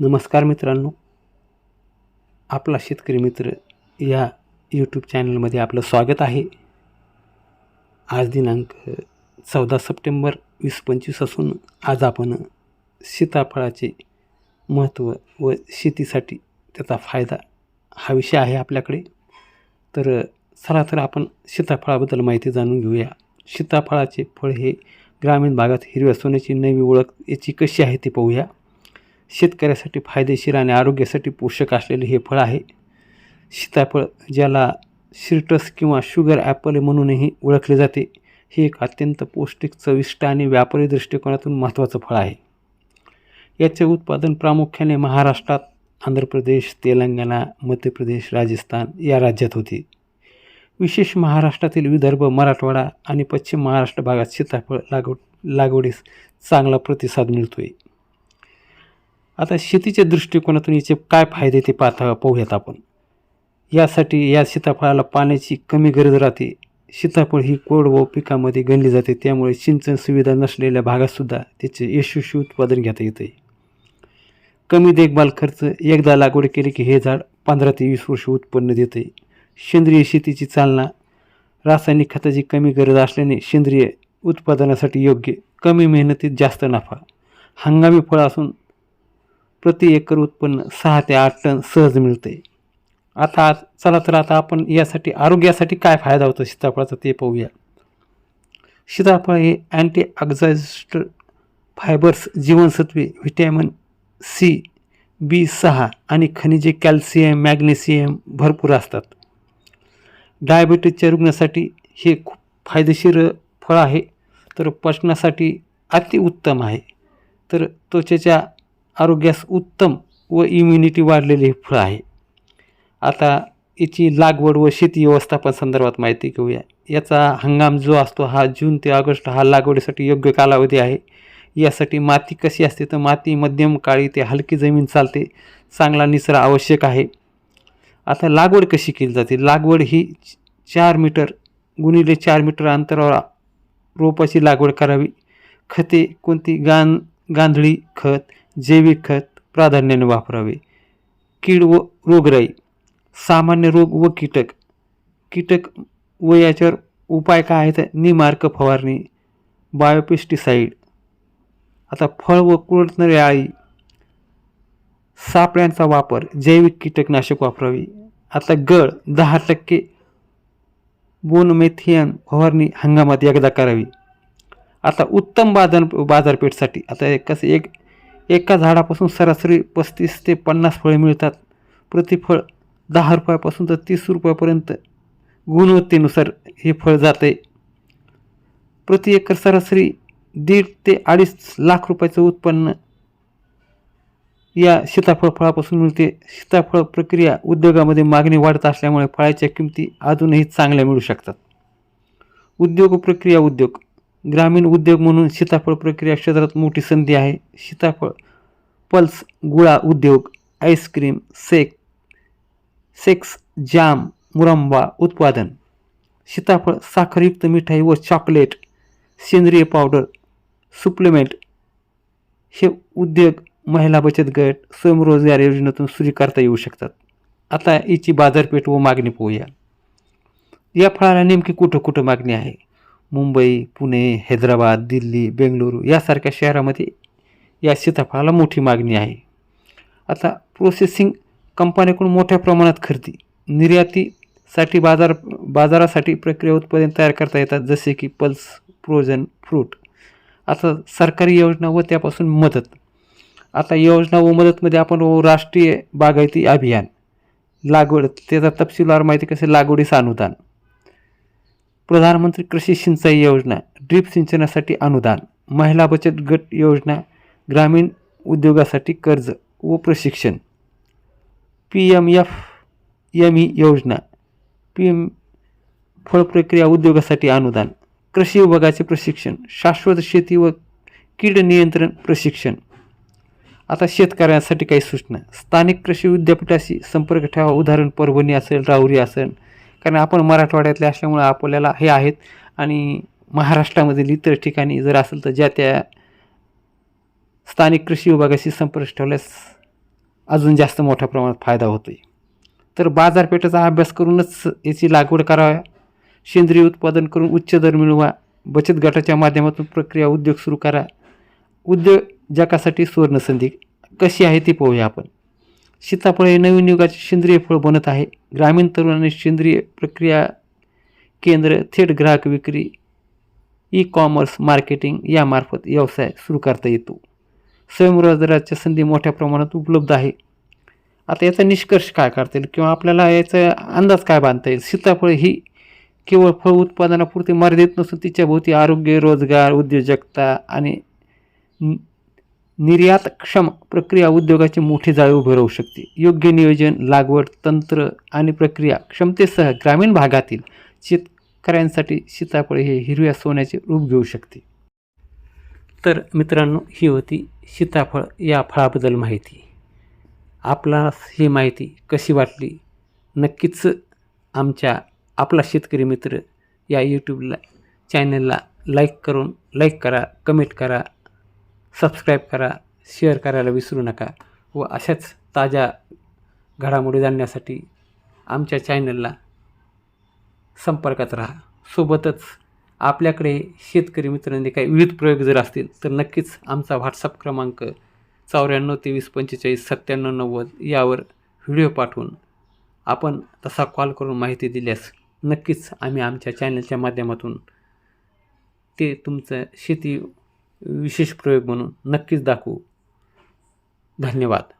नमस्कार मित्रांनो. आपला शेतकरी मित्र या यूट्यूब चॅनलमध्ये आपलं स्वागत आहे. आज दिनांक चौदा सप्टेंबर वीस पंचवीस असून आज आपण सीताफळाचे महत्त्व व शेतीसाठी त्याचा फायदा हा विषय आहे आपल्याकडे. तर चला तर आपण सीताफळाबद्दल माहिती जाणून घेऊया. सीताफळाचे फळ हे ग्रामीण भागात हिरव्या सोन्याची नवी ओळख याची कशी आहे ते पाहूया. शेतकऱ्यासाठी फायदेशीर आणि आरोग्यासाठी पोषक असलेले हे फळ आहे. सीताफळ ज्याला सिट्रस किंवा शुगर ॲपल म्हणूनही ओळखले जाते हे एक अत्यंत पौष्टिक चविष्ट आणि व्यापारी दृष्टिकोनातून महत्त्वाचं फळ आहे. याचे उत्पादन प्रामुख्याने महाराष्ट्रात आंध्र प्रदेश तेलंगणा मध्य प्रदेश राजस्थान या राज्यात होते. विशेष महाराष्ट्रातील विदर्भ मराठवाडा आणि पश्चिम महाराष्ट्र भागात सीताफळ लागवड लागवडीस चांगला प्रतिसाद मिळतो आहे आता शेतीच्या दृष्टिकोनातून याचे काय फायदे ते पाहता पाहूयात आपण. यासाठी या सीताफळाला पाण्याची कमी गरज राहते. सीताफळ ही कोरडवाहू पिकामध्ये गणली जाते त्यामुळे सिंचन सुविधा नसलेल्या भागातसुद्धा त्याचे यशस्वी उत्पादन घेता येते. कमी देखभाल खर्च एकदा लागवड केली की हे झाड पंधरा ते वीस वर्ष उत्पन्न देते. सेंद्रिय शेतीची चालना रासायनिक खताची कमी गरज असल्याने सेंद्रिय उत्पादनासाठी योग्य कमी मेहनतीत जास्त नफा. हंगामी फळ असून प्रति एकर उत्पन्न सहा ते आठ टन सहज मिळते. आता आज चला तर आता आपण यासाठी आरोग्यासाठी काय फायदा होतो सीताफळाचा ते पाहूया. सीताफळ हे अँटी ऑक्झाइस्ट फायबर्स जीवनसत्वे व्हिटॅमिन सी बी सहा आणि खनिजे कॅल्शियम मॅग्नेशियम भरपूर असतात. डायबिटीजच्या रुग्णासाठी हे खूप फायदेशीर फळ आहे. तर पचनासाठी अतिउत्तम आहे. तर त्वचेच्या आरोग्यास उत्तम व इम्युनिटी वाढलेले हे फळ आहे. आता याची लागवड व शेती व्यवस्थापन संदर्भात माहिती घेऊया. याचा हंगाम जो असतो हा जून ते ऑगस्ट हा लागवडीसाठी योग्य कालावधी आहे. यासाठी माती कशी असते? तर माती मध्यम काळी ते हलकी जमीन चालते. चांगला निसरा आवश्यक आहे. आता लागवड कशी केली जाते? लागवड ही चार मीटर गुणिले चार मीटर अंतरावर रोपाची लागवड करावी. खते कोणती? गां गांधळी खत. जैविक खत प्राधान्याने वापरावे. कीड व रोगराई सामान्य रोग व कीटक. कीटक व याच्यावर उपाय काय आहेत? निमार्क फवारणी बायोपेस्टिसाईड आता फळ व कुळणारी आळी. सापळ्यांचा वापर जैविक कीटकनाशक वापरावी. आता गळ दहा टक्के बोनमेथियन फवारणी हंगामात एकदा करावी. आता उत्तम बाजार बाजारपेठसाठी आता कसं एक एका झाडापासून सरासरी पस्तीस ते पन्नास फळे मिळतात. प्रतिफळ दहा रुपयापासून तर तीस रुपयापर्यंत गुणवत्तेनुसार हे फळ जाते. प्रति एकर सरासरी दीड ते अडीच लाख रुपयाचं उत्पन्न या सीताफळ फळापासून मिळते. सीताफळ प्रक्रिया उद्योगामध्ये मागणी वाढत असल्यामुळे फळाच्या किमती अजूनही चांगल्या मिळू शकतात. उद्योग प्रक्रिया उद्योग. ग्रामीण उद्योग म्हणून सीताफळ प्रक्रिया क्षेत्रात मोठी संधी आहे. सीताफळ पल्स गुळा उद्योग आईस्क्रीम सेक सेक्स जाम मुरंबा उत्पादन. सीताफळ साखरयुक्त मिठाई व चॉकलेट सेंद्रिय पावडर सुप्लिमेंट हे उद्योग महिला बचत गट स्वयंरोजगार योजनेतून सुरू करता येऊ शकतात. आता याची बाजारपेठ व मागणी पाहूया. या फळाला नेमकी कुठं कुठं मागणी आहे? मुंबई पुणे हैदराबाद दिल्ली बेंगळुरू यासारख्या शहरामध्ये या सीताफळाला मोठी मागणी आहे. आता प्रोसेसिंग कंपन्याकडून मोठ्या प्रमाणात खरेदी निर्यातीसाठी बाजार बाजारासाठी प्रक्रिया उत्पादन तयार करता येतात जसे की पल्स फ्रोझन फ्रूट. आता सरकारी योजना व त्यापासून मदत. आता योजना व मदतमध्ये आपण राष्ट्रीय बागायती अभियान. लागवड त्याचा तपशीलवार माहिती कसे? लागवडीचं अनुदान. प्रधानमंत्री कृषी सिंचाई योजना ड्रीप सिंचनासाठी अनुदान महिला बचत गट योजना ग्रामीण उद्योगासाठी कर्ज व प्रशिक्षण. P M F M E योजना पी एम फळ प्रक्रिया उद्योगासाठी अनुदान कृषी विभागाचे प्रशिक्षण शाश्वत शेती व कीड नियंत्रण प्रशिक्षण. आता शेतकऱ्यांसाठी काही सूचना. स्थानिक कृषी विद्यापीठाशी संपर्क ठेवा उदाहरण परभणी असेल राहुरी असेल कारण आपण मराठवाड्यातले असल्यामुळं आपल्याला हे आहेत. आणि महाराष्ट्रामधील इतर ठिकाणी जर असेल तर ज्या त्या स्थानिक कृषी विभागाशी संपर्क ठेवल्यास अजून जास्त मोठ्या प्रमाणात फायदा होतो आहे तर बाजारपेठेचा अभ्यास करूनच याची लागवड कराव्या सेंद्रिय उत्पादन करून उच्च दर मिळवा. बचत गटाच्या माध्यमातून प्रक्रिया उद्योग सुरू करा. उद्योजकासाठी सुवर्णसंधी कशी आहे ती पाहूया आपण. सीताफळ हे नवीन युगाचे सेंद्रिय फळ बनत आहे. ग्रामीण तरुणांनी सेंद्रिय प्रक्रिया केंद्र थेट ग्राहक विक्री ई कॉमर्स मार्केटिंग यामार्फत व्यवसाय सुरू करता येतो. स्वयंरोजगाराच्या संधी मोठ्या प्रमाणात उपलब्ध आहे. आता याचा निष्कर्ष काय करता येईल किंवा आपल्याला याचा अंदाज काय बांधता येईल? सीताफळ ही केवळ फळ उत्पादनापुरती मर्यादित नसून तिच्याभोवती आरोग्य रोजगार उद्योजकता आणि निर्यातक्षम प्रक्रिया उद्योगाची मोठी जाळी उभे राहू शकते. योग्य नियोजन लागवड तंत्र आणि प्रक्रिया क्षमतेसह ग्रामीण भागातील शेतकऱ्यांसाठी सीताफळ हे हिरव्या सोन्याचे रूप घेऊ शकते. तर मित्रांनो ही होती सीताफळ या फळाबद्दल माहिती. आपणास ही माहिती कशी वाटली? नक्कीच आमच्या आपला शेतकरी मित्र या यूट्यूबला चॅनलला लाईक करून लाईक करा कमेंट करा. सबस्क्राईब करा शेअर करायला विसरू नका व अशाच ताज्या घडामोडी जाणण्यासाठी आमच्या चॅनलला संपर्कात राहा. सोबतच आपल्याकडे शेतकरी मित्रांनी काही विविध प्रयोग जर असतील तर नक्कीच आमचा व्हॉट्सअप क्रमांक चौऱ्याण्णव तेवीस पंचेचाळीस सत्त्याण्णव नव्वद यावर व्हिडिओ पाठवून आपण तसा कॉल करून माहिती दिल्यास नक्कीच आम्ही आमच्या चॅनलच्या माध्यमातून ते तुमचं शेती विशेष प्रयोग म्हणून नक्कीच दाखवू. धन्यवाद.